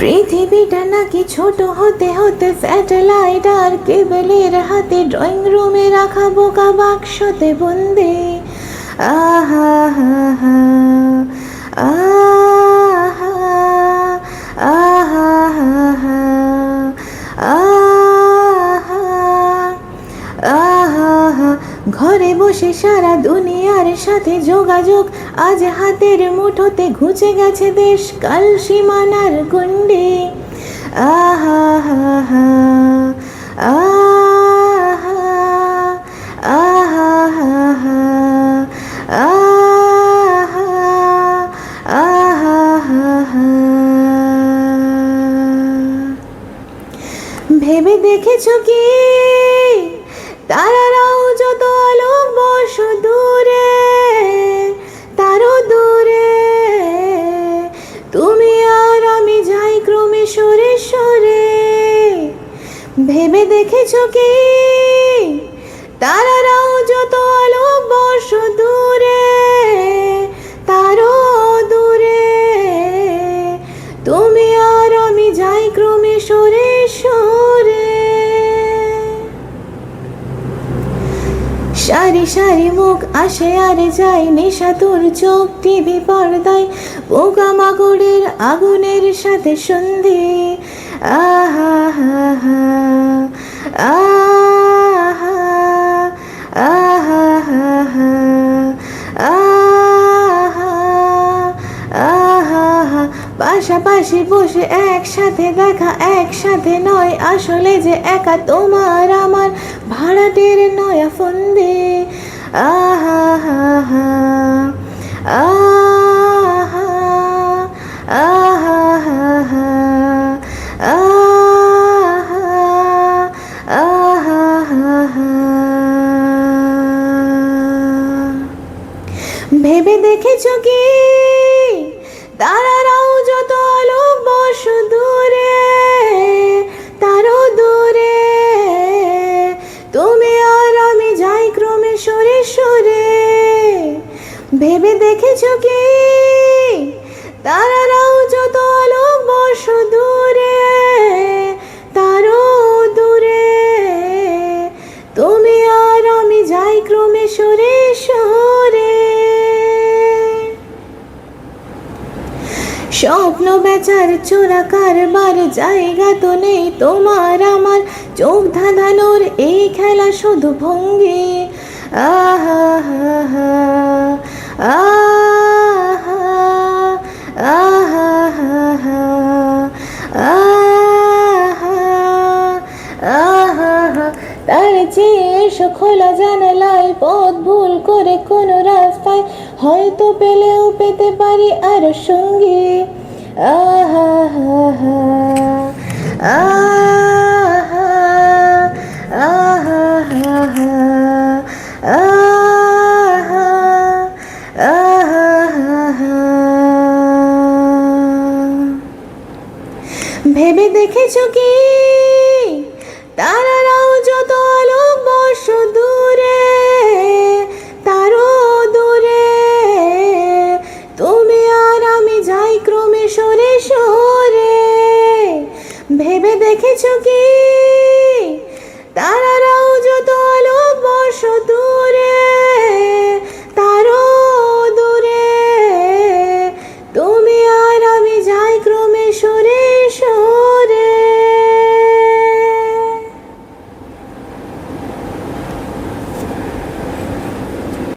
পৃথিবীটা নাকি ছোট হতে হতে স্যাটেলাইট আর কেবলের হাতে ড্রয়িং রুমে রাখা বোকা বাক্সতে বন্দে। আহা, হা হা। আহা ঘরে বসে সারা দুনিয়ার সাথে যোগাযোগ। আজ হাতের মুঠোতে ঘুচে গেছে দেশ কাল সীমানার হা হা আহা আহা। হা হা আহা আহা। হা হা ভেবে দেখেছ কি? তারারাও যত আলোক বস দূরে, তারও দূরে। তুমি আর আমি যাই ক্রমে সরে সরে। ভেবে দেখেছ কি? তারারাও যত আলোক সারি সারি মুখ আসে আর যাই নেশা তোর চোখ টিভি পর্দায়। পোকা মাগরের আগুনের সাথে সন্ধি। আহা, হা হা। পাশাপাশি বসে একসাথে দেখা, একসাথে নয়। আসলে যে একা তোমার আমার ভাড়াটের নয়া ফন্দে আহা, হা হা। আহা আহা, হা হা। ভেবে দেখেছ কি? তারারাও যত আলোক দূরে তারও দূরে। তুমি আর আমি যাই ক্রমে সরে সরে। ভেবে দেখেছ কি? স্বপ্ন বেচার চোরা কারবার, জায়গা তো নেই তোমার আমার। চোখ ধাঁধানোর এই খেলা শুধু ভঙ্গি। আহা হা হা আহা আহা হা হা এসো খোলা জানালায় পথ ভুল করে কোনো রাস্তায় হয়তো পেলেও পেতে পারি আর সঙ্গী। ভেবে দেখেছ কি? তারারাও যত সুদূরে তারও দূরে। তুমি আর আমি যাই ক্রমে সরে সরে। ভেবে দেখেছ কি? তারারাও যত আলো বসত